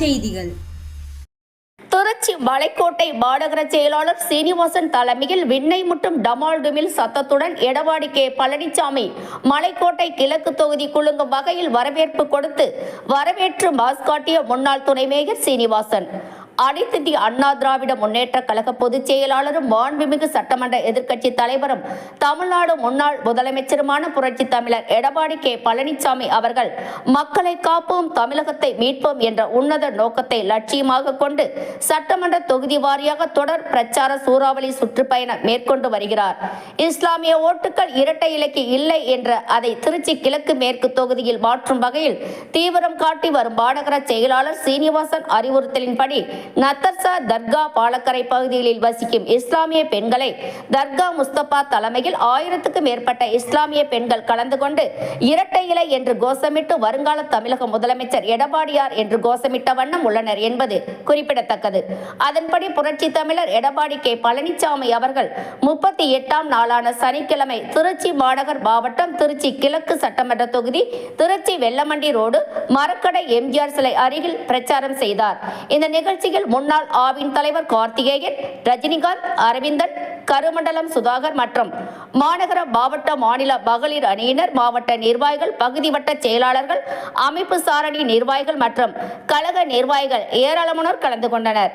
செய்திகள். திருச்சி மலைக்கோட்டை மாநகர செயலாளர் சீனிவாசன் தலைமையில் விண்ணை முட்டும் டமால்டுமில் சத்தத்துடன் எடப்பாடி கே. பழனிசாமி மலைக்கோட்டை கிழக்கு தொகுதி குலுங்கும் வகையில் வரவேற்பு கொடுத்து வரவேற்று மாஸ்காட்டிய முன்னாள் துணை மேயர் சீனிவாசன். அனைத்திந்திய அண்ணா திராவிட முன்னேற்ற கழக பொதுச் செயலாளரும் மாண்புமிகு சட்டமன்ற எதிர்க்கட்சி தலைவரும் தமிழ்நாடு முன்னாள் முதலமைச்சருமான புரட்சி தமிழர் எடப்பாடி கே. பழனிசாமி அவர்கள் மக்களை காப்போம் தமிழகத்தை மீட்போம் என்ற உன்னத நோக்கத்தை லட்சியமாக கொண்டு சட்டமன்ற தொகுதி வாரியாக தொடர் பிரச்சார சூறாவளி சுற்றுப்பயணம் மேற்கொண்டு வருகிறார். இஸ்லாமிய ஓட்டுகள் இரட்டை இலக்கு இல்லை என்ற அதை திருச்சி கிழக்கு மேற்கு தொகுதியில் மாற்றும் வகையில் தீவிரம் காட்டி வரும் மாநகர செயலாளர் சீனிவாசன் அறிவுறுத்தலின்படி நத்தர்சா தர்கா பாலக்கரை பகுதிகளில் வசிக்கும் இஸ்லாமிய பெண்களை தர்கா முஸ்தபா தலைமையில் ஆயிரத்துக்கும் மேற்பட்ட இஸ்லாமிய பெண்கள் கலந்து கொண்டு இரட்டை இலை என்று கோஷமிட்டு வருங்கால தமிழக முதலமைச்சர் எடப்பாடியார் என்று கோஷமிட்ட வண்ணம் உள்ளனர் என்பது குறிப்பிடத்தக்கது. அதன்படி புரட்சி தமிழர் எடப்பாடி கே. பழனிசாமி அவர்கள் முப்பத்தி எட்டாம் நாளான சனிக்கிழமை திருச்சி மாநகர் மாவட்டம் திருச்சி கிழக்கு சட்டமன்ற தொகுதி திருச்சி வெள்ளமண்டி ரோடு மரக்கடை எம்ஜிஆர் சிலை அருகில் பிரச்சாரம் செய்தார். இந்த நிகழ்ச்சியில் முன்னாள் ஆவின் தலைவர் கார்த்திகேயன் ரஜினிகாந்த் அரவிந்தன் கருமண்டலம் சுதாகர் மற்றும் மாநகர மாவட்ட மாநில மகளிர் அணியினர் மாவட்ட நிர்வாகிகள் பகுதி வட்ட செயலாளர்கள் அமைப்பு சாரணி நிர்வாகிகள் மற்றும் கழக நிர்வாகிகள் ஏராளமானோர் கலந்து கொண்டனர்.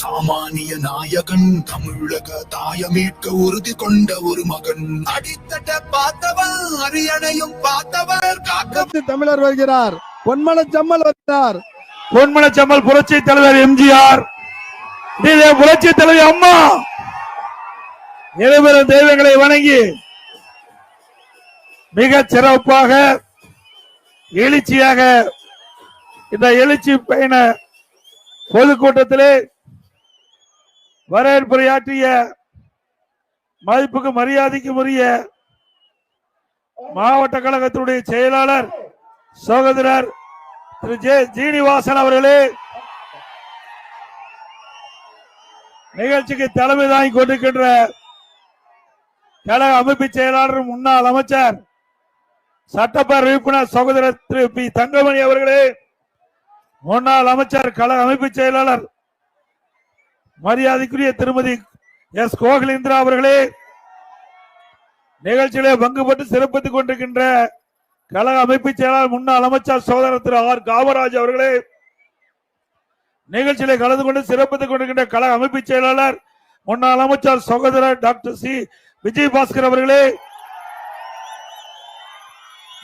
சாமானிய நாயகன் தமிழக தாய மீட்க உறுதி கொண்ட ஒரு மகன். அடித்தட்ட பார்த்தவன் அரியணையும் பார்த்தவர் காக்க தமிழர் வருகிறார். பொன்மன செம்மல் வருகிறார். பொன்மனச்சம்மல் புரட்சி தலைவர் எம்ஜிஆர். இதே புரட்சி தலைவர் அம்மா. இருவரும் தெய்வங்களை வணங்கி மிக சிறப்பாக எழுச்சியாக இந்த எழுச்சி பயண பொதுக்கூட்டத்திலே வரவேற்புரையாற்றிய மதிப்புக்கு மரியாதைக்கு உரிய மாவட்ட கழகத்தினுடைய செயலாளர் சகோதரர் திரு ஜே ஜீனிவாசன் அவர்களே நிகழ்ச்சிக்கு தலைமை தாங்கி கொண்டிருக்கின்ற கழக அமைப்பு செயலாளர் முன்னாள் அமைச்சர் சட்டப்பேரவை உறுப்பினர் சகோதரர் திரு பி தங்கமணி அவர்களே முன்னாள் அமைச்சர் கழக அமைப்பு செயலாளர் மரியாதைக்குரிய திருமதி எஸ் கோகலேந்திரா அவர்களே நிகழ்ச்சியிலே பங்குபட்டு சிறப்பித்துக் கொண்டிருக்கின்ற கழக அமைப்பு செயலாளர் முன்னாள் அமைச்சர் சோதரர் திரு ஆர் காமராஜ் அவர்களே நிகழ்ச்சியிலே கலந்து கொண்டு சிறப்பித்துக் கொண்டிருக்கின்ற கழக அமைப்பு செயலாளர் முன்னாள் அமைச்சர் சகோதரர் டாக்டர் சி. விஜய் பாஸ்கர் அவர்களே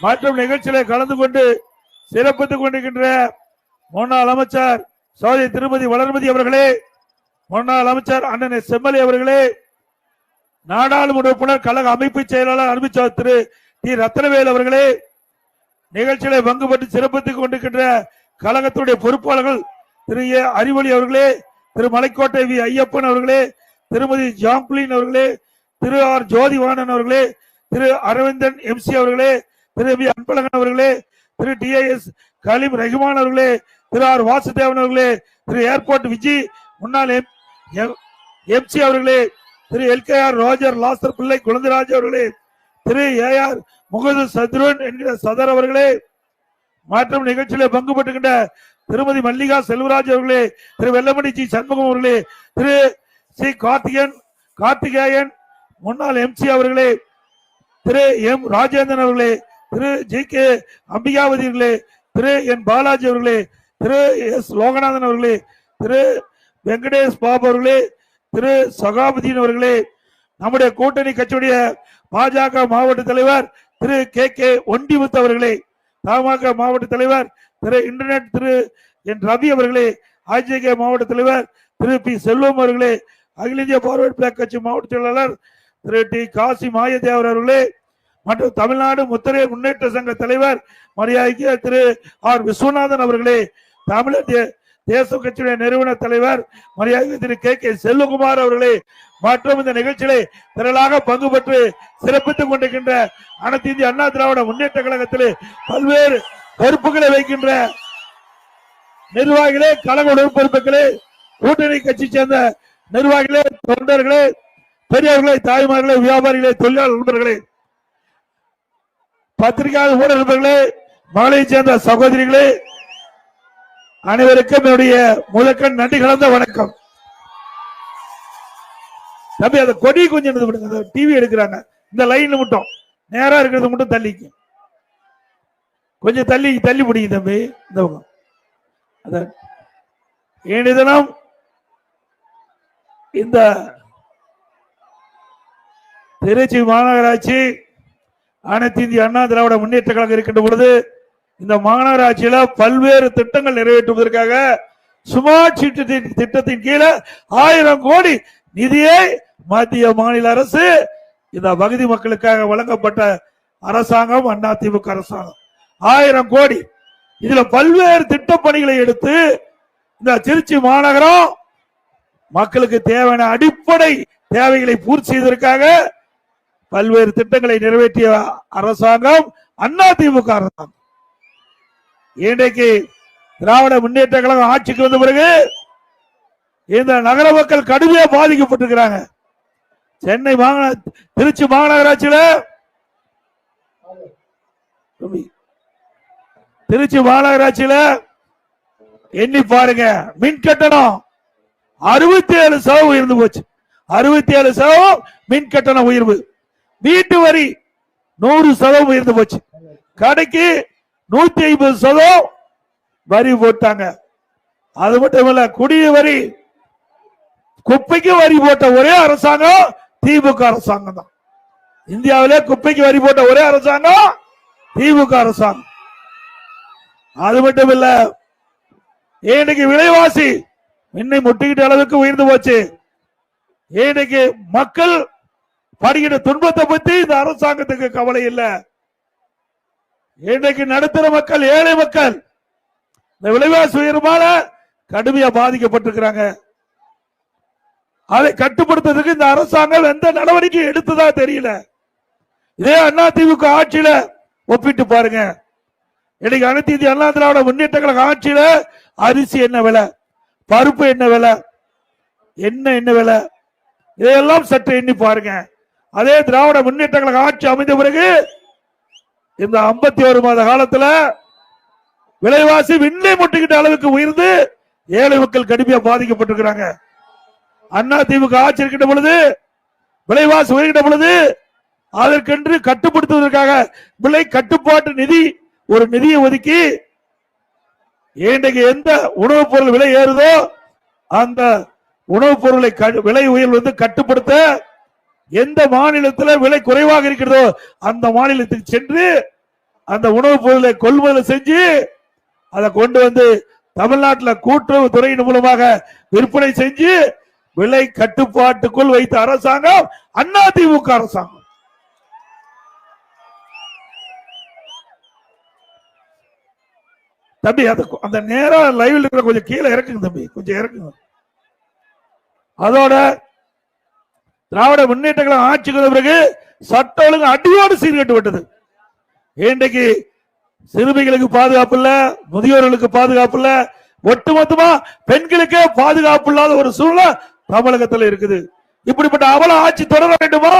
மற்றும் நிகழ்ச்சியிலே கலந்து கொண்டு சிறப்பித்துக் கொண்டிருக்கின்ற முன்னாள் அமைச்சர் சோதரி திருமதி வளர்மதி அவர்களே முன்னாள் அமைச்சர் அண்ணன் செம்மலி அவர்களே நாடாளுமன்ற உறுப்பினர் கழக அமைப்பு செயலாளர் அறிவிச்சார் திரு டி. ரத்னவேல் அவர்களே நிகழ்ச்சியில பங்கு பெற்று சிறப்பித்துக் கொண்டிருக்கின்ற கழகத்துடைய பொறுப்பாளர்கள் திரு. ஏ. அறிவொளி அவர்களே திரு. மலைக்கோட்டை வி. ஐயப்பன் அவர்களே திருமதி. ஜாம்குலின் அவர்களே திரு. ஆர். ஜோதிவாணன் அவர்களே திரு. அரவிந்தன் எம்சி அவர்களே திரு. வி. அன்பழகன் அவர்களே திரு. டிஐஎஸ் கலீம் ரஹ்மான் அவர்களே திரு. ஆர். வாசுதேவன் அவர்களே திரு. ஏர்போர்ட் விஜி முன்னாள் எம்சி அவர்களே திரு LKR Roger Lester Pillai Kuzhandairaj அவர்களே திரு ஏஆர் முகது சத்ருன் என்கிற சதர் அவர்களே மற்றும் நிகழ்ச்சியில பங்கு பெற்றுகின்ற திருமதி மல்லிகா செல்வராஜ் அவர்களே திரு வெள்ளமணி ஜி சண்முகம் அவர்களே திரு சி கார்த்திகேயன் கார்த்திகேயன் முன்னாள் எம்சி அவர்களே திரு எம் ராஜேந்திரன் அவர்களே திரு ஜி கே அம்பிகாவதி அவர்களே திரு என் பாலாஜி அவர்களே திரு எஸ் லோகநாதன் அவர்களே திரு வெங்கடேஷ் பாபு அவர்களே திரு சகாபுதீன் அவர்களே நம்முடைய கூட்டணி கட்சியுடைய பாஜக மாவட்ட தலைவர் திரு கே கே ஒண்டிமுத்து அவர்களே தமாக மாவட்ட தலைவர் திரு இன்டர்நெட் திரு என் ரவி அவர்களே ஐஜேகே மாவட்ட தலைவர் திரு பி செல்வம் அவர்களே அகில இந்திய பார்வர்ட் பிளாக் கட்சி மாவட்ட செயலாளர் திரு டி காசி மாயதேவர் அவர்களே மற்றும் தமிழ்நாடு முத்திரை முன்னேற்ற சங்க தலைவர் மரியாதைக்கு திரு ஆர் விஸ்வநாதன் அவர்களே தமிழர் தேச கட்சியுடைய நிறுவன தலைவர் மரியாதை திரு கே. கே. செல்வகுமார் அவர்களே மற்றும் இந்த நிகழ்ச்சியிலே திரளாக பங்கு பெற்று சிறப்பித்துக் கொண்டிருக்கின்ற அனைத்து இந்திய அண்ணா திராவிட முன்னேற்ற கழகத்திலே பல்வேறு பொறுப்புகளை வைக்கின்ற நிர்வாகிகளே கழக உடற்பொறுப்புகளே கூட்டணி கட்சி சேர்ந்த நிர்வாகிகளே தொண்டர்களே பெரியவர்களே தாய்மார்களே வியாபாரிகளே தொழிலாளர் நண்பர்களே பத்திரிகையாளர் ஊடக நண்பர்களே மகளை சேர்ந்த சகோதரிகளே அனைவருக்கும் என்னுடைய முதற்கண் நன்றி கலந்த வணக்கம். தம்பி அதை கொடி கொஞ்சம் இது டிவி எடுக்கிறாங்க. இந்த லைன்ல மட்டும் நேரா இருக்கிறது மட்டும் தள்ளிக்கு கொஞ்சம் தள்ளி தள்ளி பிடிங்க தம்பி. இந்த பக்கம் அதான் ஏன் தினம் இந்த திருச்சி மாநகராட்சி அனைத்து இந்திய அண்ணா திராவிட முன்னேற்ற கழகம் இருக்கின்ற பொழுது இந்த மாநகராட்சியில பல்வேறு திட்டங்கள் நிறைவேற்றுவதற்காக சுமார் சிட்டி திட்டத்தின் கீழே ஆயிரம் கோடி நிதியை மத்திய மாநில அரசு இந்த பகுதி மக்களுக்காக வழங்கப்பட்ட அரசாங்கம் அதிமுக அரசாங்கம். ஆயிரம் கோடி. இதுல பல்வேறு திட்டப்பணிகளை எடுத்து இந்த திருச்சி மாநகரம் மக்களுக்கு தேவையான அடிப்படை தேவைகளை பூர்த்தி செய்வதற்காக பல்வேறு திட்டங்களை நிறைவேற்றிய அரசாங்கம் அதிமுக அரசாங்கம். இன்றைக்கு திராவிட முன்னேற்ற கழகம் ஆட்சிக்கு வந்த பிறகு இந்த நகர மக்கள் கடுமையா பாதிக்கப்பட்டிருக்கிறாங்க. சென்னை மாநகர திருச்சி மாநகராட்சியில திருச்சி மாநகராட்சியில எண்ணி பாருங்க மின் கட்டணம் அறுபத்தி ஏழு சதவீதம் உயர்ந்து போச்சு. அறுபத்தி ஏழு சதவீதம் மின் கட்டண உயர்வு. வீட்டு வரி நூறு சதவீதம் உயர்ந்து போச்சு. கடைக்கு நூத்தி ஐம்பது சதவீதம் வரி போட்டாங்க. அது மட்டும் இல்ல குடிய வரி குப்பைக்கு வரி போட்ட ஒரே அரசாங்கம் திமுக அரசாங்கம் தான். இந்தியாவிலே குப்பைக்கு வரி போட்ட ஒரே அரசாங்கம் திமுக அரசாங்கம். அது மட்டும் இல்ல இன்னைக்கு விலைவாசி இன்னை முட்டிக்கிட்ட அளவுக்கு உயர்ந்து போச்சு. இன்னைக்கு மக்கள் படுகிற துன்பத்தை பத்தி இந்த அரசாங்கத்துக்கு கவலை இல்லை. இன்றைக்கு நடுத்தர மக்கள் ஏழை மக்கள் இந்த விலைவாசி உயர்வால கடுமையா பாதிக்கப்பட்டிருக்கிறாங்க. அதை கட்டுப்படுத்துறதுக்கு இந்த அரசாங்கம் எந்த நடவடிக்கை எடுத்ததா தெரியல. இதே அண்ணா திமுக ஆட்சியில ஒப்பிட்டு பாருங்க. இன்னைக்கு அனைத்து இந்திய அண்ணா திராவிட முன்னேற்ற கழக ஆட்சியில அரிசி என்ன விலை பருப்பு என்ன விலை என்ன என்ன விலை இதையெல்லாம் சற்று எண்ணி பாருங்க. அதே திராவிட முன்னேற்ற கழக ஆட்சி அமைந்த பிறகு இந்த 51 ஒரு மாத காலத்துல விலைவாசி விண்ணை முட்டிக்கிட்ட அளவுக்கு உயர்ந்து ஏழை மக்கள் கடுமையா பாதிக்கப்பட்டிருக்கிறாங்க. அண்ணா திமுக ஆட்சி இருக்கின்ற பொழுது விலைவாசி உயர்கின்ற பொழுது அதற்கென்று கட்டுப்படுத்துவதற்காக விலை கட்டுப்பாட்டு நிதி ஒரு நிதியை ஒதுக்கி இன்றைக்கு எந்த உணவுப் பொருள் விலை ஏறுதோ அந்த உணவுப் பொருளை க- விலை உயர்வு வந்து கட்டுப்படுத்த எந்த மாநிலத்தில் விலை குறைவாக இருக்கிறதோ அந்த மாநிலத்துக்கு சென்று அந்த உணவுப் பொருளை கொள்முதல் செஞ்சு அதை கொண்டு வந்து தமிழ்நாட்டில் கூட்டுறவு துறையின் மூலமாக விற்பனை செஞ்சு விலை கட்டுப்பாட்டுக்குள் வைத்த அரசாங்கம் அதிமுக அரசாங்கம். தம்பி அது அந்த நேரம் லைவ்ல இருக்கிற கொஞ்சம் கீழே இறக்குங்க தம்பி கொஞ்சம் இறக்குங்க. அதோட திராவிட முன்னேற்ற ஆட்சிக்கு வந்த பிறகு சட்ட ஒழுங்கு அடியோடு சீர்கட்டு விட்டது. இன்றைக்கு சிறுமிகளுக்கு பாதுகாப்பு இல்ல முதியோர்களுக்கு பாதுகாப்பு இல்ல ஒட்டுமொத்தமா பெண்களுக்கே பாதுகாப்பு இல்லாத ஒரு சூழ்நிலை தமிழகத்தில் இருக்குது. இப்படிப்பட்ட அவல ஆட்சி தொடர வேண்டுமா?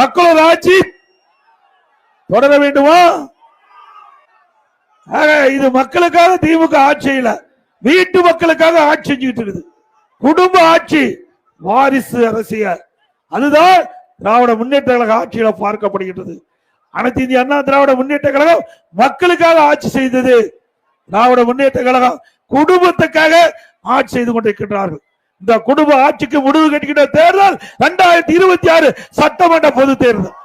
மக்களோட ஆட்சி தொடர வேண்டுமா? இது மக்களுக்காக திமுக ஆட்சி இல்லை வீட்டு மக்களுக்காக ஆட்சி செஞ்சுக்கிட்டு இருக்குது. குடும்ப ஆட்சி வாரிசு அரசியல். அதுதான் திராவிட முன்னேற்ற கழக ஆட்சியில பார்க்கப்படுகின்றது. அனைத்து இந்திய அண்ணா திராவிட முன்னேற்ற கழகம் மக்களுக்காக ஆட்சி செய்தது. திராவிட முன்னேற்ற கழகம் குடும்பத்துக்காக ஆட்சி செய்து கொண்டிருக்கின்றார்கள். இந்த குடும்ப ஆட்சிக்கு முடிவு கட்டுகின்ற தேர்தல் இரண்டாயிரத்தி இருபத்தி ஆறு சட்டமன்ற பொது தேர்தல்.